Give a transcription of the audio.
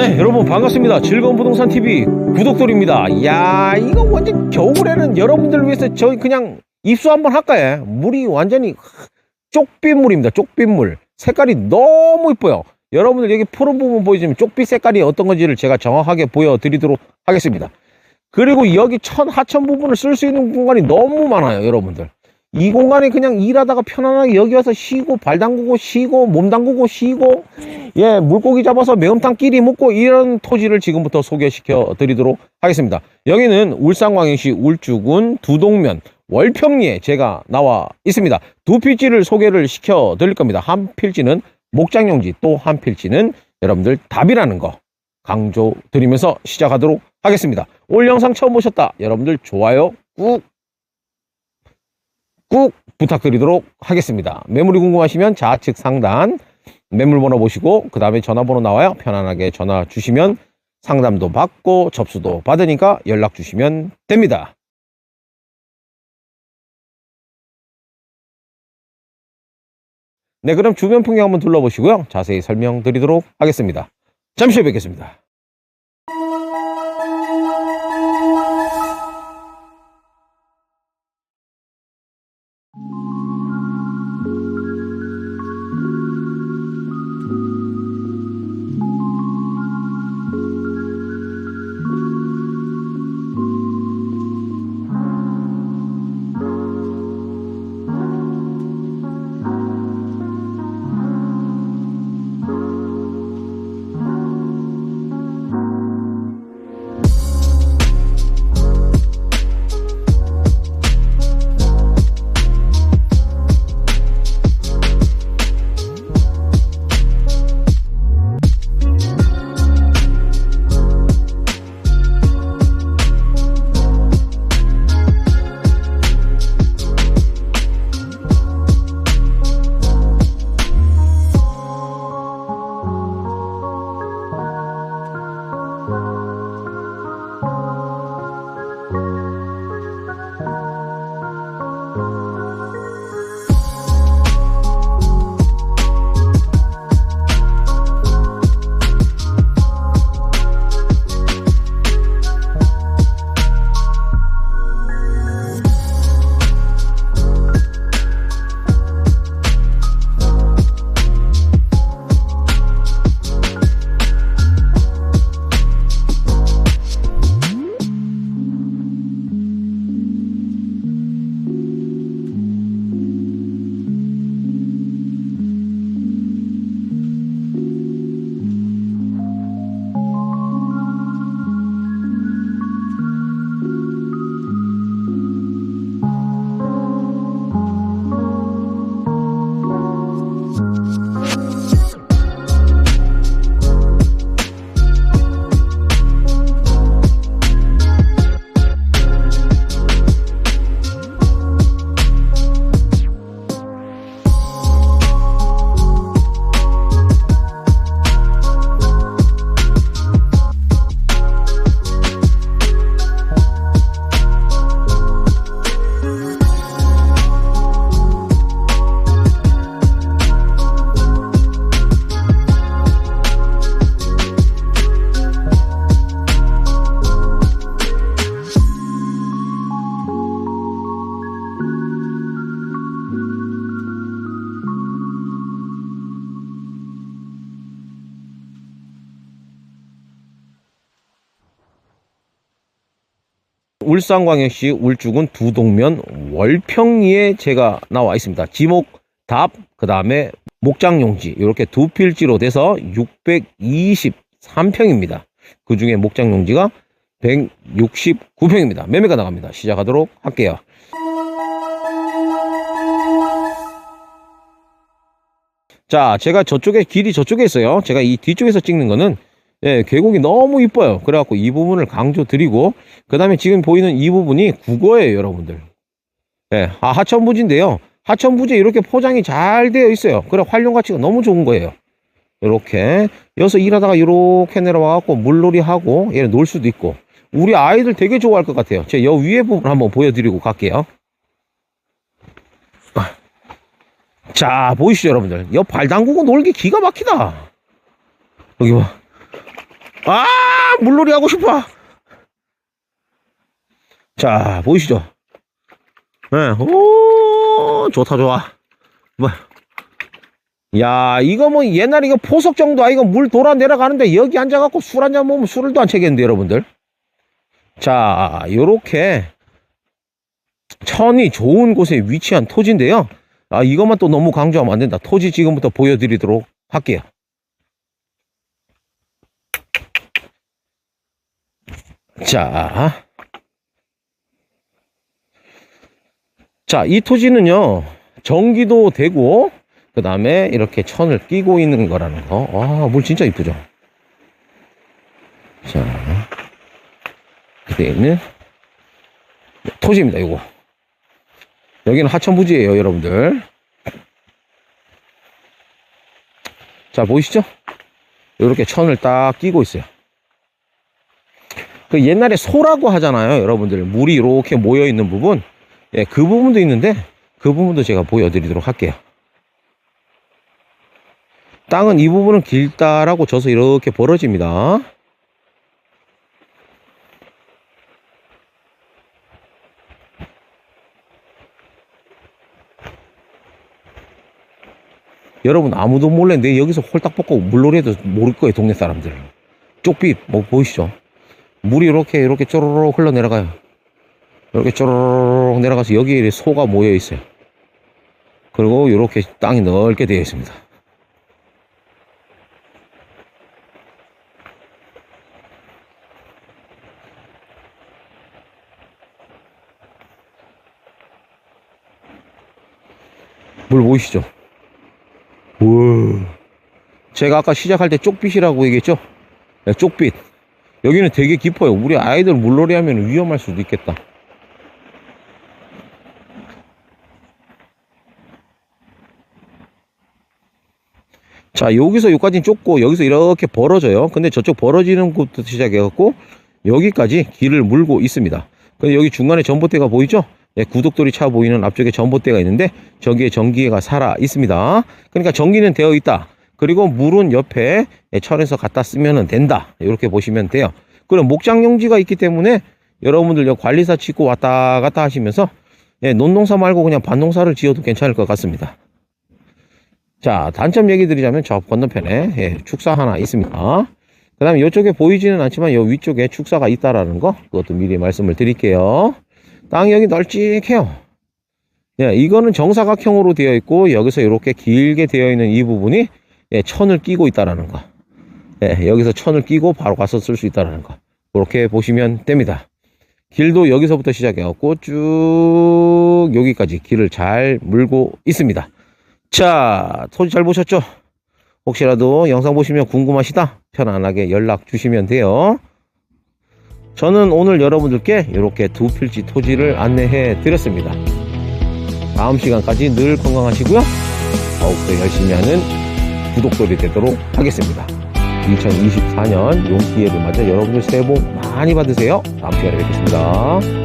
네 여러분 반갑습니다. 즐거운 부동산 TV 구독돌입니다. 야 이거 완전 겨울에는 여러분들 위해서 저희 그냥 입수 한번 할까요? 물이 완전히 쪽빛물입니다 쪽빛물. 색깔이 너무 이뻐요. 여러분들 여기 푸른 부분 보이시면 쪽빛 색깔이 어떤 건지를 제가 정확하게 보여드리도록 하겠습니다. 그리고 여기 천 하천 부분을 쓸 수 있는 공간이 너무 많아요 여러분들 이 공간에 그냥 일하다가 편안하게 여기 와서 쉬고 발 담그고 쉬고 몸 담그고 쉬고 예 물고기 잡아서 매운탕 끼리 먹고 이런 토지를 지금부터 소개시켜 드리도록 하겠습니다. 여기는 울산광역시 울주군 두동면 월평리에 제가 나와 있습니다. 두 필지를 소개를 시켜 드릴 겁니다. 한 필지는 목장용지 또 한 필지는 여러분들 답이라는 거 강조 드리면서 시작하도록 하겠습니다. 올 영상 처음 보셨다. 여러분들 좋아요 꾹 꾹 부탁드리도록 하겠습니다. 매물이 궁금하시면 좌측 상단 매물 번호 보시고 그 다음에 전화번호 나와요. 편안하게 전화 주시면 상담도 받고 접수도 받으니까 연락 주시면 됩니다. 네, 그럼 주변 풍경 한번 둘러보시고요. 자세히 설명드리도록 하겠습니다. 잠시 후에 뵙겠습니다. 울산광역시 울주군 두동면 월평리에 제가 나와 있습니다. 지목, 답, 그 다음에 목장용지 이렇게 두 필지로 돼서 623평입니다. 그 중에 목장용지가 169평입니다. 매매가 나갑니다. 시작하도록 할게요. 자, 제가 저쪽에 길이 저쪽에 있어요. 제가 이 뒤쪽에서 찍는 거는 예, 계곡이 너무 이뻐요. 그래갖고 이 부분을 강조 드리고, 그 다음에 지금 보이는 이 부분이 국어예요, 여러분들. 예, 아, 하천부지인데요. 하천부지 이렇게 포장이 잘 되어 있어요. 그래, 활용 가치가 너무 좋은 거예요. 이렇게. 여기서 일하다가 이렇게 내려와갖고 물놀이 하고, 얘놀 수도 있고. 우리 아이들 되게 좋아할 것 같아요. 제가 여 위에 부분 한번 보여드리고 갈게요. 자, 보이시죠, 여러분들? 여 발 담그고 놀기 기가 막히다. 여기 봐. 아, 물놀이 하고 싶어. 자, 보이시죠? 네, 오, 좋다, 좋아. 뭐. 야, 이거 뭐 옛날 이거 포석 정도 아이가 물 돌아 내려가는데 여기 앉아갖고 술 한잔 먹으면 술을 도안 채겠는데, 여러분들. 자, 요렇게 천이 좋은 곳에 위치한 토지인데요. 아, 이것만 또 너무 강조하면 안 된다. 토지 지금부터 보여드리도록 할게요. 자. 자, 이 토지는요, 전기도 되고, 그 다음에 이렇게 천을 끼고 있는 거라는 거. 와, 물 진짜 이쁘죠? 자, 그때 있는 토지입니다, 이거. 여기는 하천부지예요, 여러분들. 자, 보이시죠? 이렇게 천을 딱 끼고 있어요. 그 옛날에 소라고 하잖아요, 여러분들. 물이 이렇게 모여 있는 부분. 예, 그 부분도 있는데, 그 부분도 제가 보여드리도록 할게요. 땅은 이 부분은 길다라고 져서 이렇게 벌어집니다. 여러분 아무도 몰래 내 여기서 홀딱 벗고 물놀이 해도 모를 거예요 동네 사람들 쪽빛 뭐 보이시죠 물이 이렇게 이렇게 쪼로록 흘러 내려가요 이렇게 쪼로록 내려가서 여기에 소가 모여 있어요 그리고 이렇게 땅이 넓게 되어 있습니다 물 보이시죠 우와. 제가 아까 시작할 때 쪽빛이라고 얘기했죠? 네, 쪽빛. 여기는 되게 깊어요. 우리 아이들 물놀이 하면 위험할 수도 있겠다. 자, 여기서 여기까지는 좁고, 여기서 이렇게 벌어져요. 근데 저쪽 벌어지는 곳부터 시작해갖고, 여기까지 길을 물고 있습니다. 근데 여기 중간에 전봇대가 보이죠? 네, 구독돌이 차 보이는 앞쪽에 전봇대가 있는데 저기에 전기가 살아 있습니다. 그러니까 전기는 되어 있다. 그리고 물은 옆에 철에서 갖다 쓰면 된다. 이렇게 보시면 돼요. 그리고 목장용지가 있기 때문에 여러분들 관리사 짓고 왔다 갔다 하시면서 예, 논농사 말고 그냥 밭농사를 지어도 괜찮을 것 같습니다. 자, 단점 얘기 드리자면 저 건너편에 예, 축사 하나 있습니다. 그 다음에 이쪽에 보이지는 않지만 이 위쪽에 축사가 있다라는 거 그것도 미리 말씀을 드릴게요. 땅이 여기 널찍해요. 예, 이거는 정사각형으로 되어 있고 여기서 이렇게 길게 되어 있는 이 부분이 예, 천을 끼고 있다라는 거. 예, 여기서 천을 끼고 바로 가서 쓸 수 있다라는 거. 그렇게 보시면 됩니다. 길도 여기서부터 시작해갖고 쭉 여기까지 길을 잘 물고 있습니다. 자, 토지 잘 보셨죠? 혹시라도 영상 보시면 궁금하시다? 편안하게 연락 주시면 돼요. 저는 오늘 여러분들께 이렇게 두 필지 토지를 안내해 드렸습니다. 다음 시간까지 늘 건강하시고요. 더욱더 열심히 하는 구독돌이 되도록 하겠습니다. 2024년 용기회를 맞아 여러분들 새해 복 많이 받으세요. 다음 시간에 뵙겠습니다.